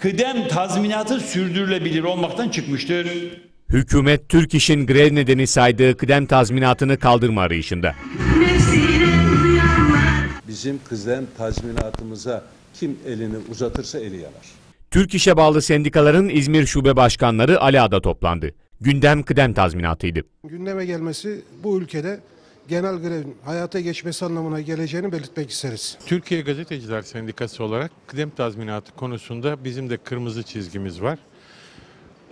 kıdem tazminatı sürdürülebilir olmaktan çıkmıştır. Hükümet Türk İş'in grev nedeni saydığı kıdem tazminatını kaldırma arayışında. Bizim kıdem tazminatımıza kim elini uzatırsa eli yanar. Türk İş'e bağlı sendikaların İzmir Şube Başkanları Ali Ağa'da toplandı. Gündem kıdem tazminatıydı. gündeme gelmesi bu ülkede genel grevin hayata geçmesi anlamına geleceğini belirtmek isteriz. Türkiye Gazeteciler Sendikası olarak kıdem tazminatı konusunda bizim de kırmızı çizgimiz var.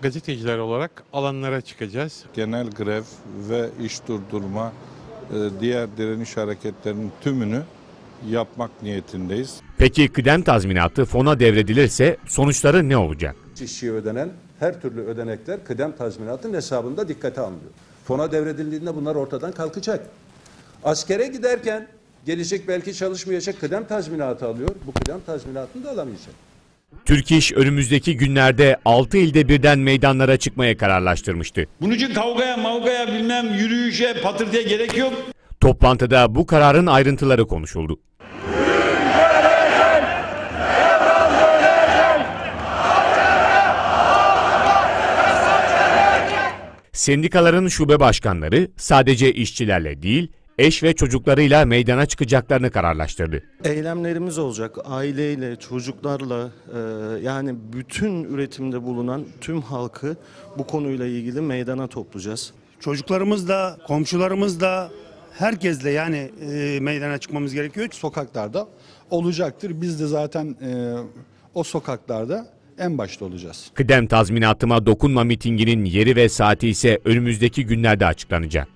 Gazeteciler olarak alanlara çıkacağız. genel grev ve iş durdurma, e, diğer direniş hareketlerinin tümünü yapmak niyetindeyiz. Peki kıdem tazminatı fona devredilirse sonuçları ne olacak? İşçiye ödenen her türlü ödenekler kıdem tazminatının hesabında dikkate alınıyor. Fona devredildiğinde bunlar ortadan kalkacak. Askere giderken gelecek belki çalışmayacak kıdem tazminatı alıyor. Bu kıdem tazminatını da alamayacak. Türk İş önümüzdeki günlerde 6 ilde birden meydanlara çıkmaya kararlaştırmıştı. Bunun için kavgaya, mavgaya, bilmem yürüyüşe, patırtıya gerek yok. Toplantıda bu kararın ayrıntıları konuşuldu. Sendikaların şube başkanları sadece işçilerle değil, eş ve çocuklarıyla meydana çıkacaklarını kararlaştırdı. eylemlerimiz olacak. Aileyle, çocuklarla e, yani bütün üretimde bulunan tüm halkı bu konuyla ilgili meydana toplayacağız. Çocuklarımız da, komşularımız da, herkesle yani e, meydana çıkmamız gerekiyor. sokaklarda olacaktır. Biz de zaten e, o sokaklarda en başta olacağız. Kıdem tazminatıma dokunma mitinginin yeri ve saati ise önümüzdeki günlerde açıklanacak.